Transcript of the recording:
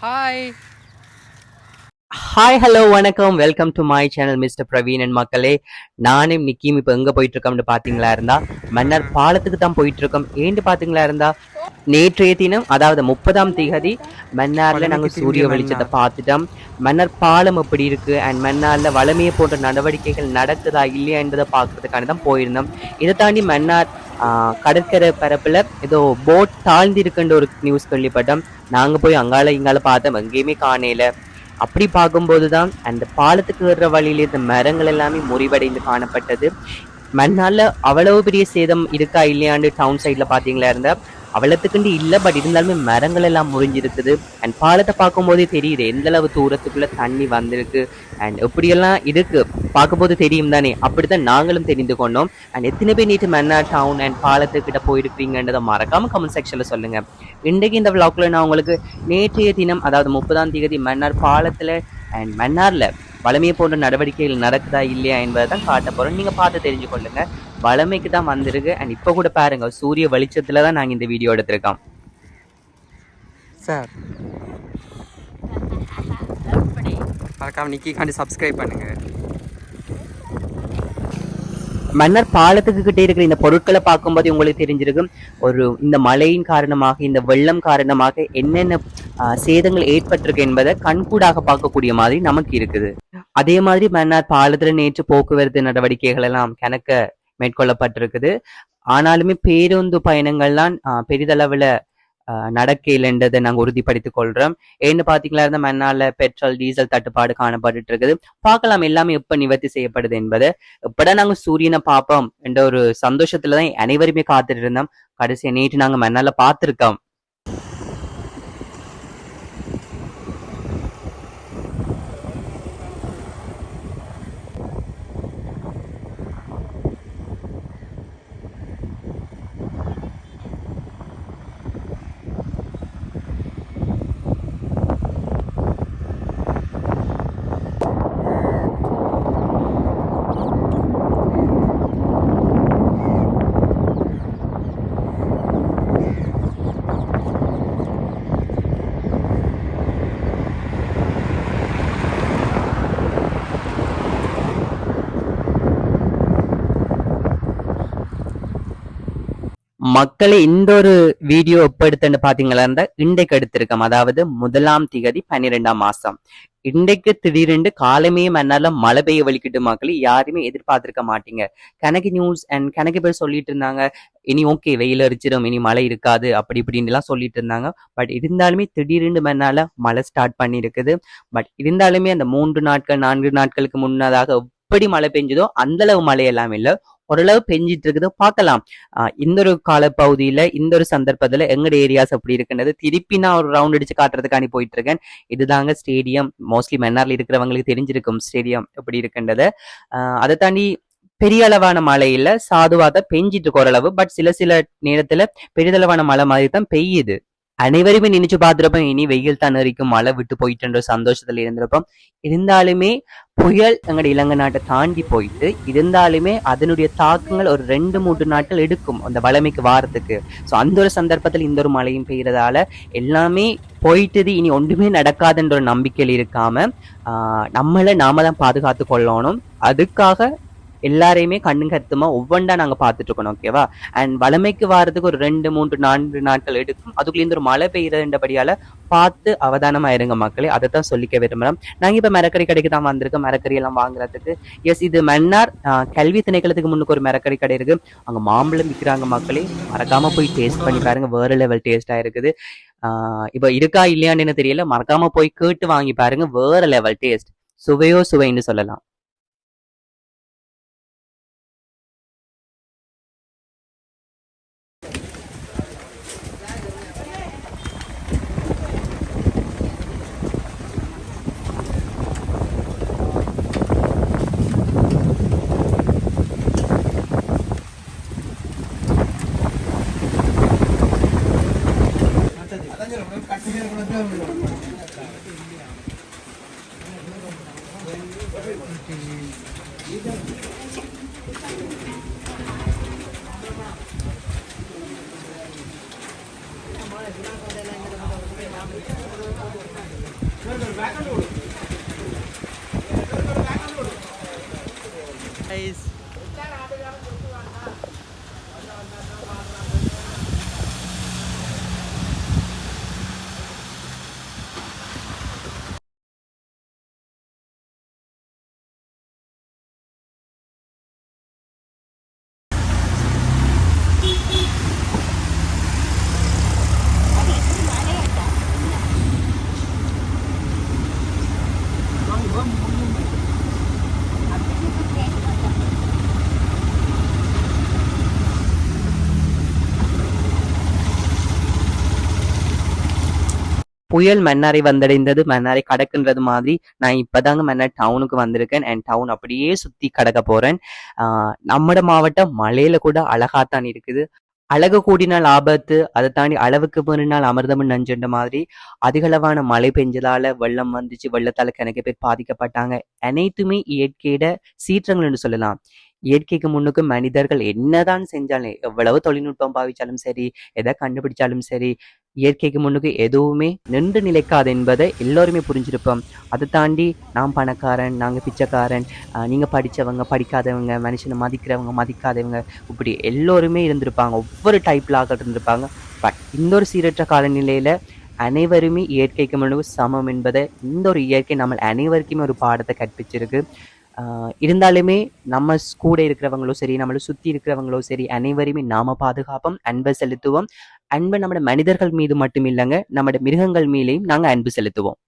Hi hi hello வணக்கம். Welcome to my channel mister Praveen and மக்களே. நானும் நிக்கியும் இப்போ எங்கே போயிட்டு இருக்கோம்னு பார்த்தீங்களா இருந்தா மன்னர் பாலத்துக்கு தான் போயிட்டு இருக்கோம். ஏன்னு பார்த்தீங்களா இருந்தா நேற்றைய தினம் அதாவது முப்பதாம் திகதி மன்னார்ல நாங்கள் சூரிய வெளிச்சத்தை பார்த்துட்டோம். மன்னர் பாலம் எப்படி இருக்கு? அண்ட் மன்னார்ல வளமையை போன்ற நடவடிக்கைகள் நடக்குதா இல்லையா என்பதை பார்க்கறதுக்கான தான் போயிருந்தோம். இதை தாண்டி மன்னார் ஆஹ், கடற்கரை பரப்புல ஏதோ போட் தாழ்ந்து இருக்குன்ற ஒரு நியூஸ் கேள்விப்பட்டோம் நாங்க போய் அங்கால இங்கால பார்த்தோம். எங்கேயுமே காணையில அப்படி பார்க்கும்போது தான் அந்த பாலத்துக்கு ஏறுற வழியில இருந்த மரங்கள் எல்லாமே முறிவடைந்து காணப்பட்டது. மண்ணால அவ்வளவு பெரிய சேதம் இருக்கா இல்லையாண்டு டவுன் சைட்ல பாத்தீங்களா இருந்தா அவ்வளத்துக்குண்டு இல்லை பட் இருந்தாலுமே மரங்கள் எல்லாம் முறிஞ்சிருக்குது. அண்ட் பாலத்தை பார்க்கும்போதே தெரியுது எந்த அளவு தூரத்துக்குள்ள தண்ணி வந்திருக்கு. அண்ட் எப்படியெல்லாம் இருக்கு பார்க்கும்போது தெரியும் தானே. அப்படித்தான் நாங்களும் தெரிந்து கொண்டோம். அண்ட் எத்தனை பேர் நீட்டு மன்னா டவுன் அண்ட் பாலத்துக்கிட்ட போயிருப்பீங்கன்றதை மறக்காம கமெண்ட் செக்ஷன்ல சொல்லுங்க. இன்றைக்கு இந்த vlogல நான் உங்களுக்கு நேற்றைய தினம் அதாவது முப்பதாம் தேதி மன்னார் பாலத்துல அண்ட் மன்னார்ல வளமையை போன்ற நடவடிக்கைகள் நடக்குதா இல்லையா என்பதை தான் காட்ட போறோம் நீங்க பார்த்து தெரிஞ்சு கொள்ளுங்க வளமைக்கு தான் வந்திருக்கு. அண்ட் இப்போ கூட பாருங்க சூரிய வெளிச்சத்துல தான் நாங்க இந்த வீடியோ எடுத்திருக்கோம். சார். மறக்காம நிக்கிக்காண்டி சப்ஸ்கிரைப் பண்ணுங்க. மன்னர் பாலத்துக்கு கிட்டே இருக்கிற இந்த பொருட்களை பார்க்கும்போது உங்களுக்கு தெரிஞ்சிருக்கும். ஒரு இந்த மழையின் காரணமாக இந்த வெள்ளம் காரணமாக என்னென்ன சேதங்கள் ஏற்பட்டிருக்கு என்பதை கண்கூடாக பார்க்கக்கூடிய மாதிரி நமக்கு இருக்குது. அதே மாதிரி மன்னார் பாலத்துல நேற்று போக்குவரத்து நடவடிக்கைகள் எல்லாம் கணக்க மேற்கொள்ளப்பட்டிருக்குது. ஆனாலுமே பேருந்து பயணங்கள்லாம் பெரிதளவில் நடக்க இல்லைன்றதை நாங்கள் உறுதிப்படுத்திக் கொள்கிறோம் ஏன்னு பார்த்தீங்களா இருந்தால் மண்ணால் பெட்ரோல் டீசல் தட்டுப்பாடு காணப்பட்டு இருக்குது பார்க்கலாம் எல்லாமே எப்போ நிவர்த்தி செய்யப்படுது என்பதை. எப்படா நாங்கள் சூரியனை பார்ப்போம் என்ற ஒரு சந்தோஷத்துல தான் அனைவருமே காத்துட்டு இருந்தோம் கடைசியை நேற்று நாங்கள் மண்ணால் பார்த்துருக்கோம் மக்களை இந்த ஒரு வீடியோ எப்படுத்தன்னு பாத்தீங்களா இருந்தா இன்றைக்கு எடுத்திருக்கோம். அதாவது முதலாம் திகதி பன்னிரெண்டாம் மாசம். இன்றைக்கு திடீரென்று காலமே மண்ணால மழை பெய்ய வலிக்கிட்டு மக்கள் யாருமே எதிர்பார்த்திருக்க மாட்டீங்க. கணக்கு நியூஸ் அண்ட் கணக்கு பேர் சொல்லிட்டு இருந்தாங்க. இனி ஓகே வெயில் அரிச்சிடும் இனி மழை இருக்காது அப்படி இப்படின்னு எல்லாம் சொல்லிட்டு இருந்தாங்க. பட் இருந்தாலுமே திடீரென்று மண்ணால மழை ஸ்டார்ட் பண்ணியிருக்குது. பட் இருந்தாலுமே அந்த மூன்று நாட்கள் நான்கு நாட்களுக்கு முன்னதாக எப்படி மழை பெஞ்சதோ அந்த அளவு மழை எல்லாம் இல்ல. ஓரளவு பெஞ்சிட்டு இருக்குது பார்க்கலாம். இந்த ஒரு கால பகுதியில இந்த ஒரு சந்தர்ப்பத்துல எங்கட ஏரியாஸ் அப்படி இருக்குன்றது திருப்பி நான் ஒரு ரவுண்ட் அடிச்சு காட்டுறதுக்காண்டி போயிட்டு இருக்கேன் இதுதாங்க ஸ்டேடியம் மோஸ்ட்லி மன்னார்ல இருக்கிறவங்களுக்கு தெரிஞ்சிருக்கும் ஸ்டேடியம் எப்படி இருக்குன்றத. ஆஹ் அதை தாண்டி பெரிய அளவான மழையில சாதுவாக தான் பெஞ்சிட்டு இருக்கு ஓரளவு. பட் சில சில நேரத்துல பெரிதளவான மழை மாதிரி தான் பெய்யுது. அனைவருமே நினைச்சு பார்த்துருப்போம் இனி வெயில் தான் வரைக்கும் மழை விட்டு போயிட்டுன்ற சந்தோஷத்துல இருந்திருப்போம் இருந்தாலுமே புயல் எங்களுடைய இலங்கை நாட்டை தாண்டி போயிட்டு இருந்தாலுமே அதனுடைய தாக்கங்கள் ஒரு ரெண்டு மூன்று நாட்கள் எடுக்கும் அந்த வளமைக்கு வாரத்துக்கு. ஸோ அந்த ஒரு சந்தர்ப்பத்தில் இந்த ஒரு மழையும் பெய்யறதால எல்லாமே போயிட்டது இனி ஒன்றுமே நடக்காதுன்ற ஒரு நம்பிக்கையில் இருக்காம நம்மளை நாம தான் பாதுகாத்து கொள்ளணும். அதுக்காக எல்லாரையுமே கண்ணு கருத்துமா ஒவ்வொன்றா நாங்கள் பார்த்துட்டு இருக்கணும் ஓகேவா அண்ட் வளமைக்கு வாரத்துக்கு ஒரு ரெண்டு மூன்று நான்கு நாட்கள் எடுக்கும். அதுக்குள்ள இந்த ஒரு மழை பெய்யறதுன்றபடியால பார்த்து அவதானமா இருங்க மக்களே. அதை தான் சொல்லிக்க விரும்புறோம். நாங்கள் இப்போ மரக்கறி கடைக்கு தான் வந்திருக்கோம். மரக்கறி எல்லாம் வாங்குறதுக்கு. எஸ் இது மன்னார் கல்வி திணைக்களத்துக்கு முன்னுக்கு ஒரு மரக்கறி கடை இருக்கு. அங்கே மாம்பழம் விற்கிறாங்க மக்களே. மறக்காமல் போய் டேஸ்ட் பண்ணி பாருங்க. வேற லெவல் டேஸ்டா இருக்குது. இப்போ இருக்கா இல்லையான்னு தெரியல. மறக்காம போய் கேட்டு வாங்கி பாருங்க. வேற லெவல் டேஸ்ட் சுவையோ சுவைன்னு சொல்லலாம். guys புயல் மன்னாரை வந்தடைந்தது மன்னாரை கடக்குன்றது மாதிரி நான் இப்போதாங்க மன்னார் டவுனுக்கு வந்திருக்கேன். அண்ட் டவுன் அப்படியே சுற்றி கடக்க போகிறேன் நம்மட மாவட்டம் மலையில கூட அழகாத்தான் இருக்குது. அழகு கூடினால் ஆபத்து அதை தாண்டி அளவுக்கு மீறினால் அமிர்தம் நஞ்சுன்ற மாதிரி அதிகளவான மழை பெஞ்சதால வெள்ளம் வந்துச்சு வெள்ளத்தால கணக்கு பேர் பாதிக்கப்பட்டாங்க. அனைத்துமே இயற்கையிட சீற்றங்கள் என்று சொல்லலாம். இயற்கைக்கு முன்னுக்கு மனிதர்கள் என்னதான் செஞ்சாலும் எவ்வளவு தொழில்நுட்பம் பாவிச்சாலும் சரி எதை கண்டுபிடிச்சாலும் சரி இயற்கைக்கு முன்னுக்கு எதுவுமே நின்று நிலைக்காது என்பதை எல்லோருமே புரிஞ்சிருப்போம். அதை தாண்டி நான் பணக்காரன் நாங்கள் பிச்சைக்காரன் நீங்கள் படித்தவங்க படிக்காதவங்க மனுஷனை மதிக்கிறவங்க மதிக்காதவங்க இப்படி எல்லோருமே இருந்திருப்பாங்க. ஒவ்வொரு டைப்பில் ஆக இருந்திருப்பாங்க. பட் இந்த ஒரு சீரற்ற காலநிலையில் அனைவருமே இயற்கைக்கு முன்னுக்கு சமம் என்பதை இந்த ஒரு இயற்கை நம்ம அனைவருக்குமே ஒரு பாடத்தை கற்பிச்சிருக்கு. இருந்தாலுமே நம்ம கூட இருக்கிறவங்களும் சரி நம்மளை சுற்றி இருக்கிறவங்களும் சரி அனைவருமே நாம பாதுகாப்போம் அன்பை செலுத்துவோம். அன்பை நம்ம மனிதர்கள் மீது மட்டும் இல்லைங்க நம்ம மிருகங்கள் மேலேயும் நாங்க அன்பு செலுத்துவோம்.